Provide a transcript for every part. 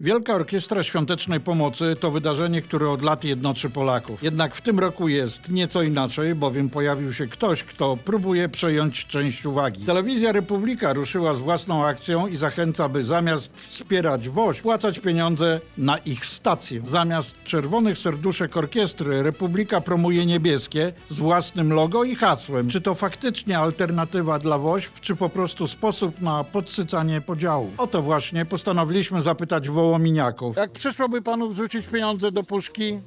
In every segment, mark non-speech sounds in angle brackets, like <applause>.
Wielka Orkiestra Świątecznej Pomocy to wydarzenie, które od lat jednoczy Polaków. Jednak w tym roku jest nieco inaczej, bowiem pojawił się ktoś, kto próbuje przejąć część uwagi. Telewizja Republika ruszyła z własną akcją i zachęca, by zamiast wspierać WOŚ, płacać pieniądze na ich stację. Zamiast czerwonych serduszek orkiestry, Republika promuje niebieskie z własnym logo i hasłem. Czy to faktycznie alternatywa dla WOŚP, czy po prostu sposób na podsycanie podziałów? O to właśnie postanowiliśmy zapytać Wołominiaków. Jak przyszłoby panu wrzucić pieniądze do puszki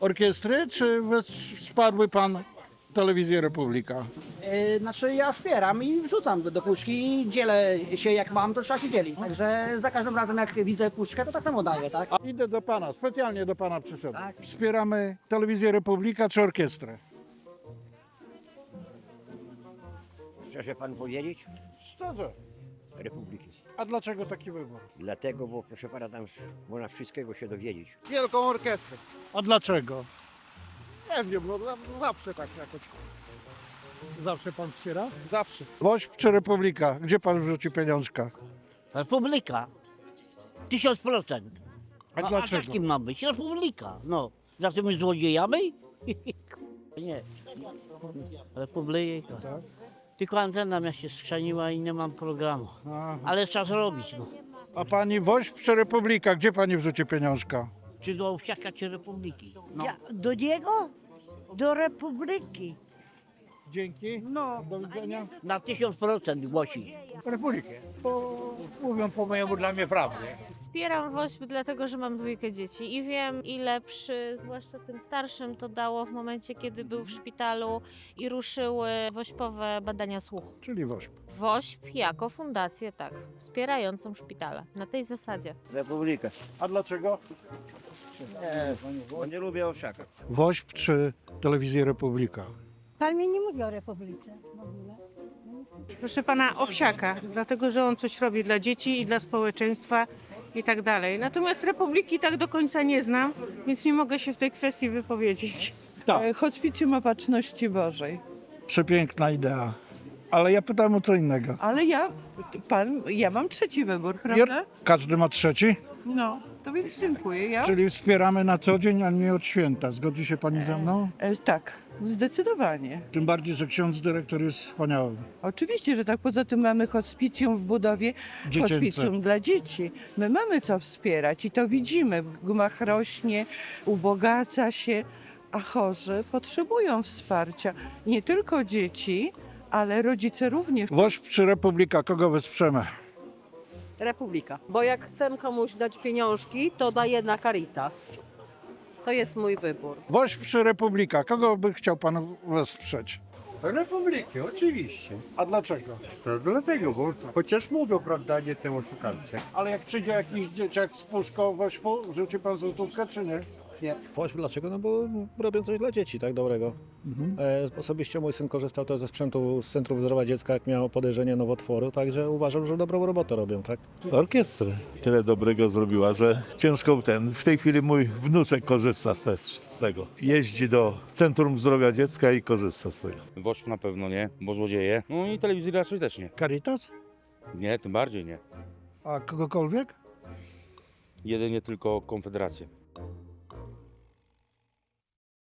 orkiestry, czy wsparłby pan telewizję Republika? Yy, Znaczy ja wspieram i wrzucam do, do puszki, dzielę się jak mam, to trzeba się dzielić. Także za każdym razem jak widzę puszkę, to tak samo daję, tak? A idę do pana, specjalnie do pana przyszedłem. Tak. Wspieramy telewizję Republika czy orkiestrę? Chce się pan powiedzieć? Szczerze. Republiki. A dlaczego taki wybór? Dlatego, bo proszę pana, tam można wszystkiego się dowiedzieć. wielką orkiestrę. A dlaczego? Nie wiem, no za- zawsze tak jakoś. Zawsze pan wspiera? Zawsze. WOŚP czy Republika? Gdzie pan wrzuci pieniążka? Republika. Tysiąc procent. A a dlaczego? takim ma być? Republika. No. Za tymi złodziejami? <laughs> nie. Republika. Tylko antena mnie się skrzaniła i nie mam programu. Aha. Ale trzeba zrobić. No. A pani WOŚP czy Republika? Gdzie pani wrzuci pieniążka? Czy do Owsiaka, czy Republiki. No. Ja, do niego? Do Republiki. Dzięki. No. Do widzenia. Na tysiąc procent głosi. Republikę. Bo mówią po mojemu dla mnie prawdę. Wspieram WOŚP dlatego, że mam dwójkę dzieci i wiem ile przy, zwłaszcza tym starszym, to dało w momencie, kiedy był w szpitalu i ruszyły WOŚPowe badania słuchu. Czyli WOŚP. WOŚP jako fundację, tak, wspierającą szpitale. Na tej zasadzie. Republika. A dlaczego? Nie, bo nie lubię owsiaka. WOŚP czy telewizja Republika? Pan mi nie mówi o Republice w ogóle. Proszę pana Owsiaka, dlatego że on coś robi dla dzieci i dla społeczeństwa i tak dalej. Natomiast Republiki tak do końca nie znam, więc nie mogę się w tej kwestii wypowiedzieć. Tak. E, Hospicjum Opatrzności Bożej. Przepiękna idea. Ale ja pytam o co innego. Ale ja, pan, ja mam trzeci wybór, prawda? Każdy ma trzeci? No, to więc dziękuję. Ja, Czyli wspieramy na co dzień, a nie od święta. Zgodzi się pani ze mną? e, tak, zdecydowanie. Tym bardziej, że ksiądz dyrektor jest wspaniały. Oczywiście, że tak. Poza tym mamy hospicjum w budowie, Dziecięce. hospicjum dla dzieci. My mamy co wspierać i to widzimy. Gmach rośnie, ubogaca się, a chorzy potrzebują wsparcia. Nie tylko dzieci, ale rodzice również. WOŚP czy Republika? Kogo wesprzemy? Republika. Bo jak chcę komuś dać pieniążki, to daję na Caritas. To jest mój wybór. WOŚP czy Republika? Kogo by chciał pan wesprzeć? Republiki, oczywiście. A dlaczego? To dlatego, bo chociaż mówią, prawda, nie temu oszukance. Ale jak przyjdzie jakiś dzieciak z puszką WOŚP-u, rzuci pan złotówkę czy nie? Właśnie dlaczego? No bo robią coś dla dzieci, tak dobrego. E, osobiście mój syn korzystał też ze sprzętu z Centrum Zdrowia Dziecka, jak miał podejrzenie nowotworu, także uważam, że dobrą robotę robią, tak? orkiestrę. Tyle dobrego zrobiła, że ciężko ten. W tej chwili mój wnuczek korzysta z, z tego. Jeździ do Centrum Zdrowia Dziecka i korzysta z tego. WOŚP na pewno nie, bo złodzieje. No i telewizji raczej też nie. Caritas? Nie, tym bardziej nie. A kogokolwiek? Jedynie tylko Konfederację.